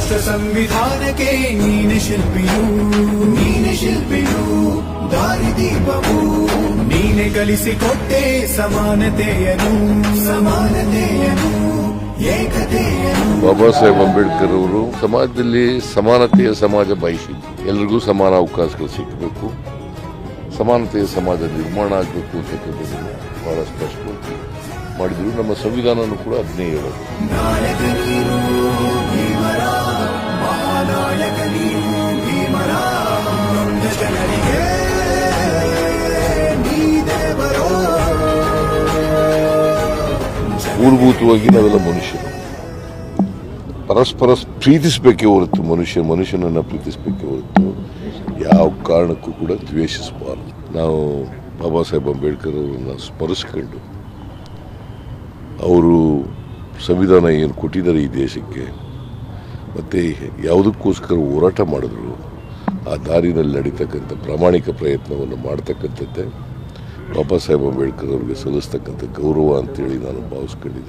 ರಾಷ್ಟ್ರ ಸಂವಿಧಾನಕ್ಕೆ ನೀನೆ ಶಿಲ್ಪಿಯು. ನೀನೆ ಶಿಲ್ಪಿಯು ದಾರಿದೀಪವು ನೀನೆ ಕಲಿಸಿಕೊಟ್ಟೆ ಸಮಾನತೆಯನು. ಸಮಾನತೆಯನು ಬಾಬಾ ಸಾಹೇಬ್ ಅಂಬೇಡ್ಕರ್ ಅವರು ಸಮಾಜದಲ್ಲಿ ಸಮಾನತೆಯ ಸಮಾಜ ಬಯಸಿದ್ರು ಎಲ್ರಿಗೂ ಸಮಾನ ಅವಕಾಶಗಳು ಸಿಗಬೇಕು. ಸಮಾನತೆಯ ಸಮಾಜ ನಿರ್ಮಾಣ ಆಗಬೇಕು ಅಂತಕ್ಕಂಥದ್ದನ್ನು ಬಹಳ ಸ್ಪಷ್ಟವಾಗಿ ಮಾಡಿದ್ರು ನಮ್ಮ ಸಂವಿಧಾನನೂ ಕೂಡ ಅದನ್ನೇ ಹೇಳೋದು. ಮೂಲಭೂತವಾಗಿ ನಾವೆಲ್ಲ ಮನುಷ್ಯರು. ಪರಸ್ಪರ ಪ್ರೀತಿಸಬೇಕೇ ಹೊರತು ಮನುಷ್ಯ ಮನುಷ್ಯನನ್ನು ಪ್ರೀತಿಸಬೇಕೇ ಹೊರತು ಯಾವ ಕಾರಣಕ್ಕೂ ಕೂಡ ದ್ವೇಷಿಸಬಾರದು. ನಾವು ಬಾಬಾ ಸಾಹೇಬ್ ಅಂಬೇಡ್ಕರ್ ಅವರನ್ನು ಸ್ಮರಿಸ್ಕೊಂಡು ಅವರು ಸಂವಿಧಾನ ಏನು ಕೊಟ್ಟಿದ್ದಾರೆ ಈ ದೇಶಕ್ಕೆ, ಮತ್ತು ಯಾವುದಕ್ಕೋಸ್ಕರ ಹೋರಾಟ ಮಾಡಿದ್ರು, ಆ ದಾರಿನಲ್ಲಿ ನಡೀತಕ್ಕಂಥ ಪ್ರಾಮಾಣಿಕ ಪ್ರಯತ್ನವನ್ನು ಮಾಡ್ತಕ್ಕಂಥದ್ದೇ ಬಾಬಾ ಸಾಹೇಬ್ ಅಂಬೇಡ್ಕರ್ ಅವರಿಗೆ ಸಲ್ಲಿಸ್ತಕ್ಕಂಥ ಗೌರವ ಅಂತೇಳಿ ನಾನು ಭಾವಿಸ್ಕೊಂಡಿದ್ದೆ